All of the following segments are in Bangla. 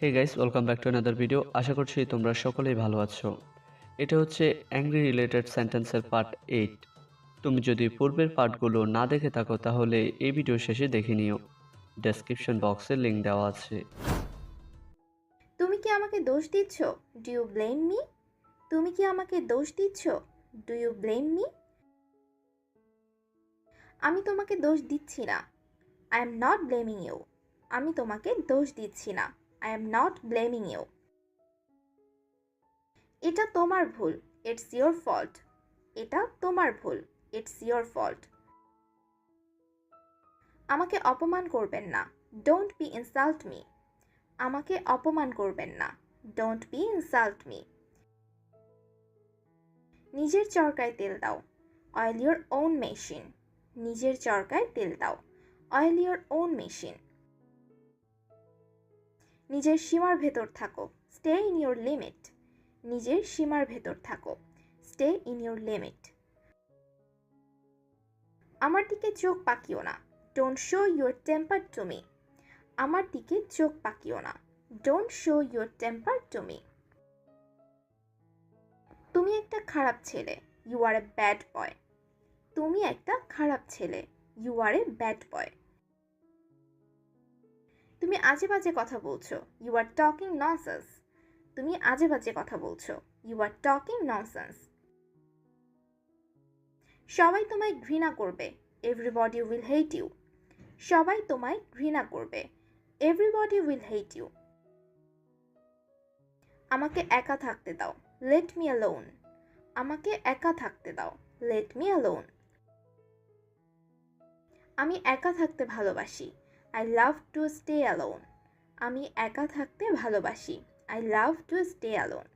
Hey guys welcome back to another video আশা করছি তোমরা সকলেই ভালো আছো। এটা হচ্ছে অ্যাংরি রিলেটেড সেন্টেন্সের পার্ট এইট তুমি যদি পূর্বের পার্টগুলো না দেখে থাকো, তাহলে এই ভিডিও শেষে দেখে নিও। ডেসক্রিপশন বক্সে লিঙ্ক দেওয়া আছে। তুমি কি আমাকে দোষ দিচ্ছ? ডু ইউ ব্লেম মি তুমি কি আমাকে দোষ দিচ্ছ? ডু ইউ ব্লেম মি আমি তোমাকে দোষ দিচ্ছি না। I am not blaming you আমি তোমাকে দোষ দিচ্ছি না। I am not blaming you এটা তোমার ভুল। ইটস ইয়োর ফল্ট এটা তোমার ভুল। ইটস ইয়োর ফল্ট আমাকে অপমান করবেন না। ডোন্ট বি ইনসাল্ট মি আমাকে অপমান করবেন না। ডোন্ট বি ইনসাল্ট মি নিজের চরকায় তেল দাও। অয়েল ইউর ওন মেশিন নিজের চরকায় তেল দাও। অয়েল ইউর ওন মেশিন নিজের সীমার ভেতর থাকো। স্টে ইন ইউর লিমিট নিজের সীমার ভেতর থাকো। স্টে ইন ইউর লিমিট আমার দিকে চোখ পাকিও না। Don't show your temper to me আমার দিকে চোখ পাকিও না। Don't show your temper to me তুমি একটা খারাপ ছেলে। You R a bad boy তুমি একটা খারাপ ছেলে। You R a bad boy তুমি আজে বাজে কথা বলছো। ইউ আর টকিং ননসেন্স তুমি আজে বাজে কথা বলছো। ইউ আর টকিং ননসেন্স সবাই তোমায় ঘৃণা করবে। এভরিবডি উইল হেট ইউ সবাই তোমায় ঘৃণা করবে। এভরিবডি উইল হেট ইউ আমাকে একা থাকতে দাও। লেট মি অ্যালোন আমাকে একা থাকতে দাও। লেট মি অ্যালোন আমি একা থাকতে ভালোবাসি। I love to stay alone আমি একা থাকতে ভালোবাসি। I love to stay alone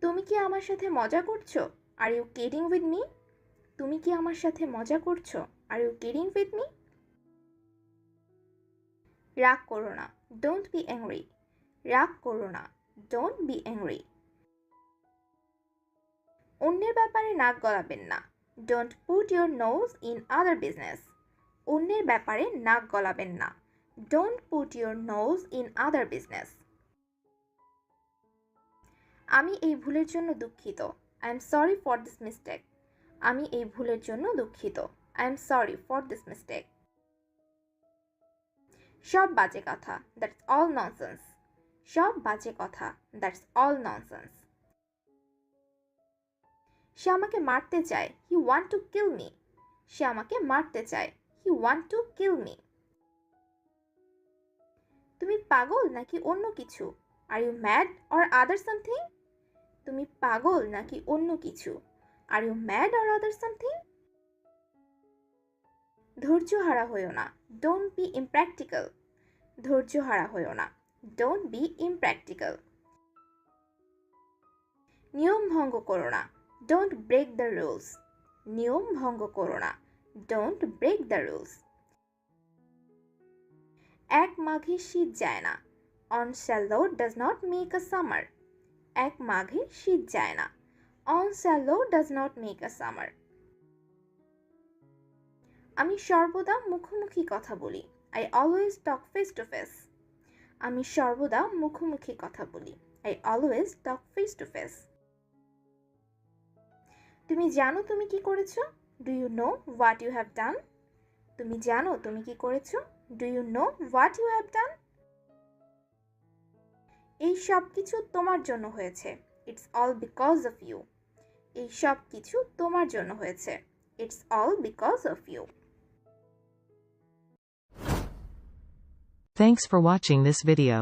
তুমি কি আমার সাথে মজা করছ? Are you kidding with me তুমি কি আমার সাথে মজা করছ? Are you kidding with me রাগ করো না। ডোন্ট বি অ্যাংরি রাগ করো না। ডোন্ট বি অ্যাংরি অন্যের ব্যাপারে নাক গলাবেন না। Don't put your nose in other business অন্যের ব্যাপারে নাক গলাবেন না। Don't put your nose in other business আমি এই ভুলের জন্য দুঃখিত। I am sorry for this mistake আমি এই ভুলের জন্য দুঃখিত। I am sorry for this mistake সব বাজে কথা। দ্যাটস অল ননসেন্স সব বাজে কথা। দ্যাটস অল ননসেন্স সে আমাকে মারতে চায়। He want to kill me সে আমাকে মারতে চায়। He want to kill me তুমি পাগল নাকি অন্য কিছু? Are you mad or other something তুমি পাগল নাকি অন্য কিছু? Are you mad or other something ধৈর্য হারা হইও না। ডোন্ট বি ইমপ্র্যাকটিক্যাল ধৈর্য হারা হইও না। ডোন্ট বি ইমপ্র্যাকটিক্যাল নিয়ম ভঙ্গ করো না। ডোন্ট ব্রেক দ্য রুলস নিয়ম ভঙ্গ করো না। ডোন্ট ব্রেক দ্য রুলস এক মাঘে শীত যায় না। One swallow does not make a summer এক মাঘে শীত যায় না। One swallow does not make a summer আমি সর্বদা মুখোমুখি কথা বলি। I always talk face to face আমি সর্বদা মুখোমুখি কথা বলি। I always talk face to face তুমি জানো তুমি কি করেছ? Do you know what you have done তুমি জানো তুমি কি করেছ? Do you know what you have done এই সব কিছু তোমার জন্য হয়েছে। It's all because of you এই সব কিছু তোমার জন্য হয়েছে। It's all because of you Thanks for watching this video.